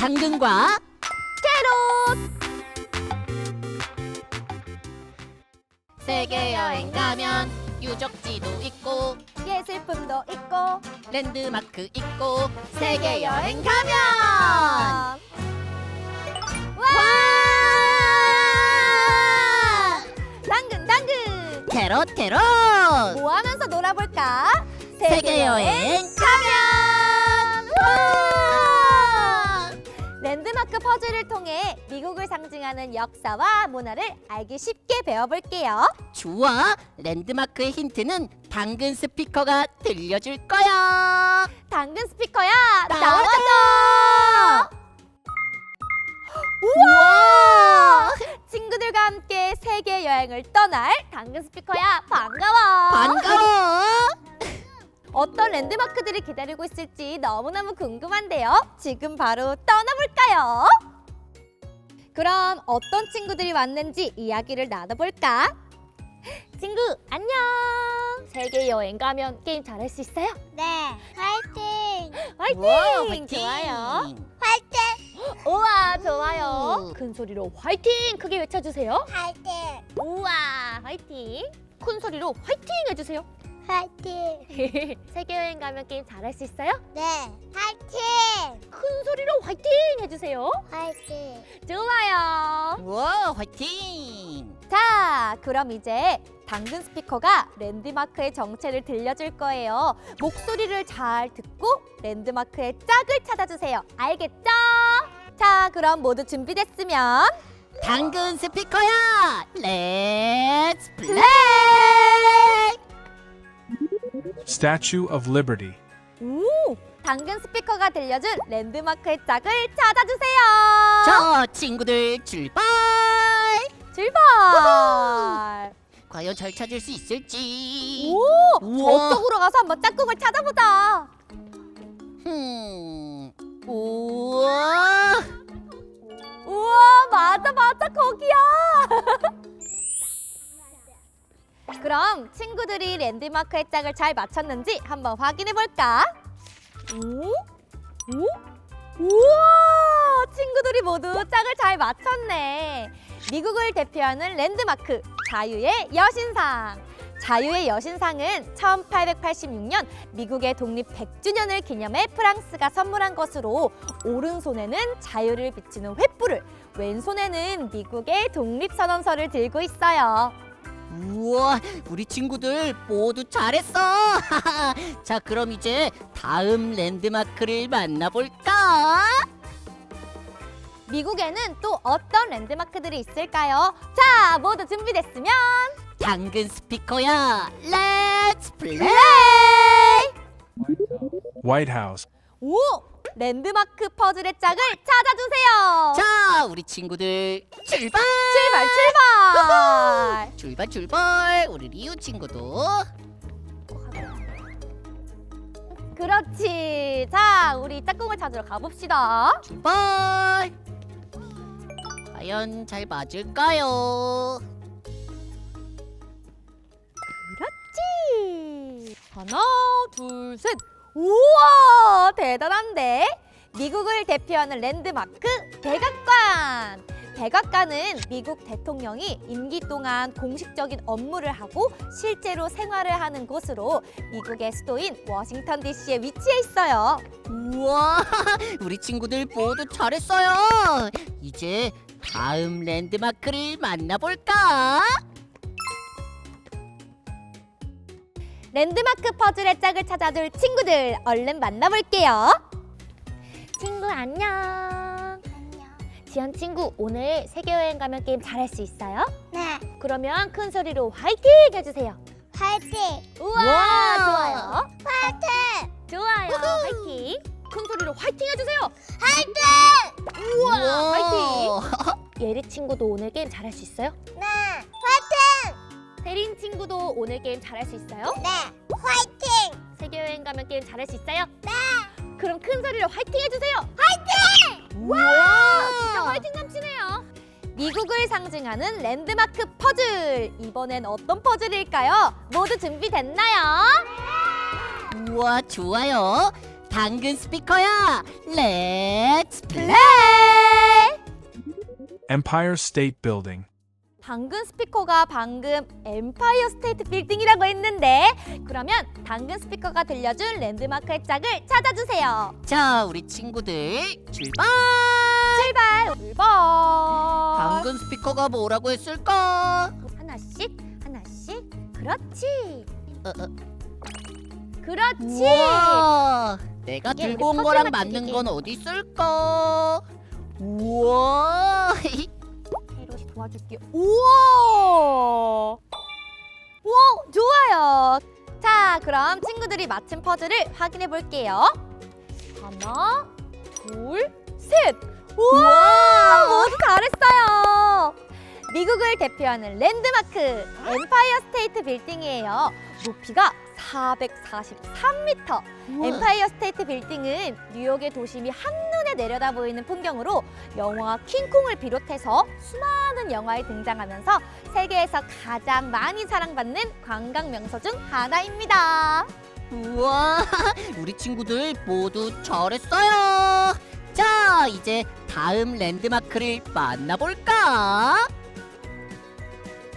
당근과 세계 여행 가면 유적지도 있고 예술품도 있고 랜드마크 있고 세계 여행 가면! 와! 당근 당근! 캐럿 캐럿 뭐 하면서 놀아볼까? 세계 여행 랜드마크 퍼즐을 통해 미국을 상징하는 역사와 문화를 알기 쉽게 배워볼게요. 좋아 랜드마크의 힌트는 당근 스피커가 들려줄 거야 당근 스피커야! 나와줘! 우와! 친구들과 함께 세계 여행을 떠날 당근 스피커야 반가워. 반가워 어떤 랜드마크들이 기다리고 있을지 너무너무 궁금한데요. 지금 바로 떠나볼까요? 그럼 어떤 친구들이 왔는지 이야기를 나눠볼까? 친구 안녕. 세계 여행 가면 게임 잘할 수 있어요? 네, 화이팅! 화이팅! 우와, 화이팅! 좋아요. 화이팅! 우와 좋아요. 우. 큰 소리로 화이팅 크게 외쳐주세요. 화이팅! 우와 화이팅. 큰 소리로 화이팅 해주세요. 화이팅! 세계 여행 가면 게임 잘할 수 있어요? 네, 화이팅! 큰 소리로 화이팅 해주세요. 화이팅! 좋아요. 우와 화이팅 자, 그럼 이제 당근 스피커가 랜드마크의 정체를 들려줄 거예요. 목소리를 잘 듣고 랜드마크의 짝을 찾아주세요. 알겠죠? 자, 그럼 모두 준비됐으면 당근 스피커야 렛츠 플레이 Statue of Liberty. 오! 당근 스피커가 들려준 랜드마크의 짝을 찾아주세요. 저 친구들 출발 출발. 과연 잘 찾을 수 있을지 오! 우와. 저쪽으로 가서 한번 짝꿍을 찾아보자. 음 우와 우와 맞아 맞아 거기야 그럼 친구들이 랜드마크의 짝을 잘 맞췄는지 한번 확인해 볼까 오? 오? 우와 친구들이 모두 짝을 잘 맞췄네 미국을 대표하는 랜드마크 자유의 여신상 자유의 여신상은 1886년 미국의 독립 100주년을 기념해 프랑스가 선물한 것으로 오른손에는 자유를 비치는 횃불을 왼손에는 미국의 독립선언서를 들고 있어요. 우와 우리 친구들 모두 잘했어 자 그럼 이제 다음 랜드마크를 만나볼까 미국에는 또 어떤 랜드마크들이 있을까요? 자, 모두 준비됐으면 당근 스피커야 렛츠 플레이 White House. 오! 랜드마크 퍼즐의 짝을 찾아주세요. 자 우리 친구들 출발 출발 출발. 출발 출발 우리 리우 친구도 그렇지. 자, 우리 짝꿍을 찾으러 가봅시다. 출발 과연 잘 맞을까요 그렇지. 하나, 둘, 셋. 우와, 대단한데? 미국을 대표하는 랜드마크 백악관. 백악관은 미국 대통령이 임기 동안 공식적인 업무를 하고 실제로 생활을 하는 곳으로 미국의 수도인 워싱턴 DC에 위치해 있어요. 우와 우리 친구들 모두 잘했어요 이제 다음 랜드마크를 만나볼까 랜드마크 퍼즐의 짝을 찾아줄 친구들 얼른 만나볼게요. 친구 안녕. 안녕. 지연 친구 오늘 세계 여행 가면 게임 잘할 수 있어요? 네, 그러면 큰 소리로 화이팅 해주세요. 화이팅! 우와, 우와. 좋아요. 화이팅! 좋아요. 화이팅. 큰 소리로 화이팅 해주세요. 화이팅! 우와, 화이팅. 예리 친구도 오늘 게임 잘할 수 있어요? 네, 화이팅! 대린 친구도 오늘 게임 잘할 수 있어요? 네, 화이팅! 세계 여행 가면 게임 잘할 수 있어요? 네! 그럼 큰 소리로 화이팅 해주세요. 우와 진짜 화이팅 넘치네요. 미국을 상징하는 랜드마크 퍼즐. 이번엔 어떤 퍼즐일까요? 모두 준비됐나요? 우와 좋아요 당근 스피커야. 렛츠. 플레이! Empire State Building. 당근 스피커가 방금 엠파이어 스테이트 빌딩이라고 했는데 그러면 당근 스피커가 들려준 랜드마크의 짝을 찾아주세요. 자, 우리 친구들 출발. 출발! 출발! 당근 스피커가 뭐라고 했을까? 하나씩 하나씩 그렇지 어, 어. 그렇지 우와, 내가 이게 들고 우리 온 거랑 퍼즐 맞는 맞추기 건 어디 있을까? 우와, 도와줄게. 우와! 우와 좋아요. 자 그럼 친구들이 맞힌 퍼즐을 확인해 볼게요. 하나 둘셋! 우와! 모두 잘했어요. 미국을 대표하는 랜드마크 엠파이어 스테이트 빌딩이에요. 높이가 443m 엠파이어 스테이트 빌딩은 뉴욕의 도심이 한 눈에 내려다 보이는 풍경으로 영화 킹콩을 비롯해서 수많은 영화에 등장하면서 세계에서 가장 많이 사랑받는 관광 명소 중 하나입니다. 우와, 우리 친구들 모두 잘했어요. 자, 이제 다음 랜드마크를 만나볼까?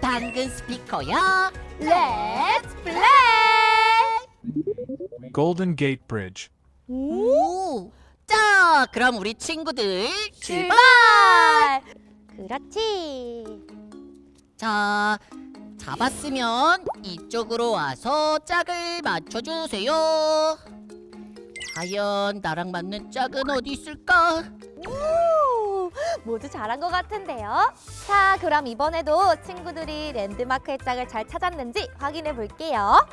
당근 스피커야. 렛츠 플레이! Golden Gate Bridge. 오, 자, 그럼 우리 친구들 출발. 그렇지. 자, 잡았으면 이쪽으로 와서 짝을 맞춰주세요. 과연 나랑 맞는 짝은 어디 있을까? 오, 모두 잘한 것 같은데요. 자, 그럼 이번에도 친구들이 랜드마크의 짝을 잘 찾았는지 확인해 볼게요.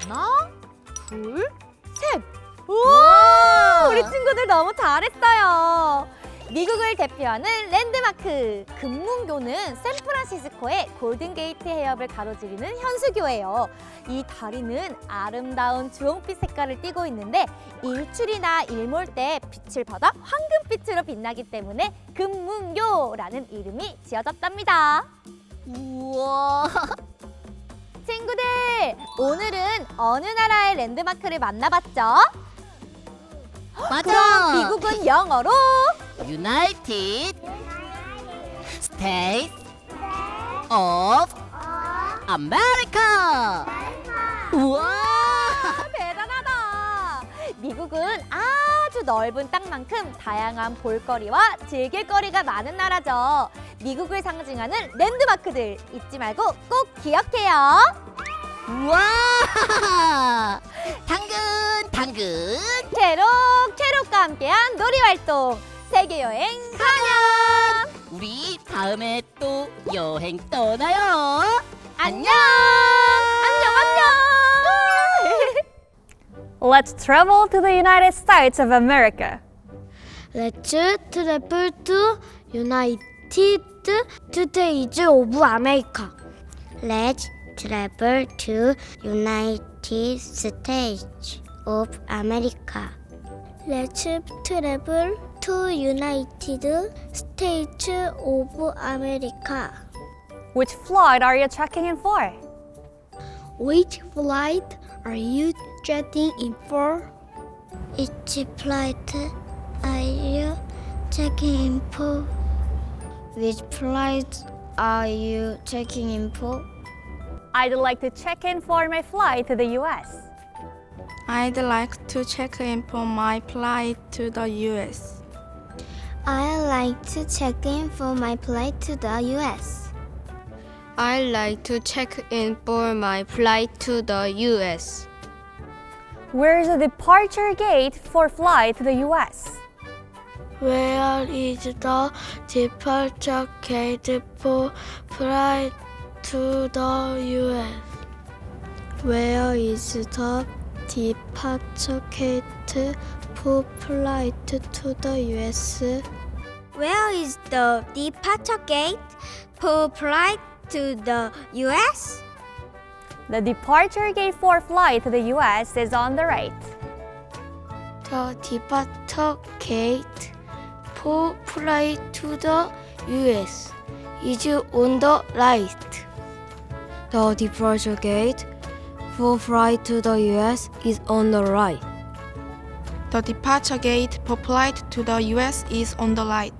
하나, 둘, 셋. 우와! 우리 친구들 너무 잘했어요. 미국을 대표하는 랜드마크 금문교는 샌프란시스코의 골든게이트 해협을 가로지르는 현수교예요. 이 다리는 아름다운 주홍빛 색깔을 띠고 있는데 일출이나 일몰 때 빛을 받아 황금빛으로 빛나기 때문에 금문교라는 이름이 지어졌답니다. 우와, 친구들, 오늘은 어느 나라의 랜드마크를 만나봤죠? 맞아. 그럼 미국은 영어로 United States of America. 우와, 대단하다. 미국은 아주 넓은 땅만큼 다양한 볼거리와 즐길거리가 많은 나라죠. 미국을 상징하는 랜드마크들 잊지 말고 꼭 기억해요. 우와, 당근, 당근. 캐롯 캐롯과 함께한 놀이 활동 세계 여행 가면 우리 다음에 또 여행 떠나요. 안녕 안녕 안녕. Let's travel to the United States of America. Let's travel to United States of America. Let's travel to United States of America. Let's travel to United States of America. Which flight are you checking in for? Which flight are you checking in for? Which flight are you checking in for? Which flight are you checking in for? I'd like to check in for my flight to the US. I'd like to check in for my flight to the US. I like to check in for my flight to the US. I'd like to check in for my flight to the US. Where's the departure gate for flight to the US? Where is the departure gate for flight to the US? Where is the departure gate for flight to the US? Where is the departure gate for flight to the US? The departure gate for flight to the US is on the right. The departure gate for flight to the US is on the right. The departure gate for flight to the US is on the right. The departure gate for flight to the US is on the right.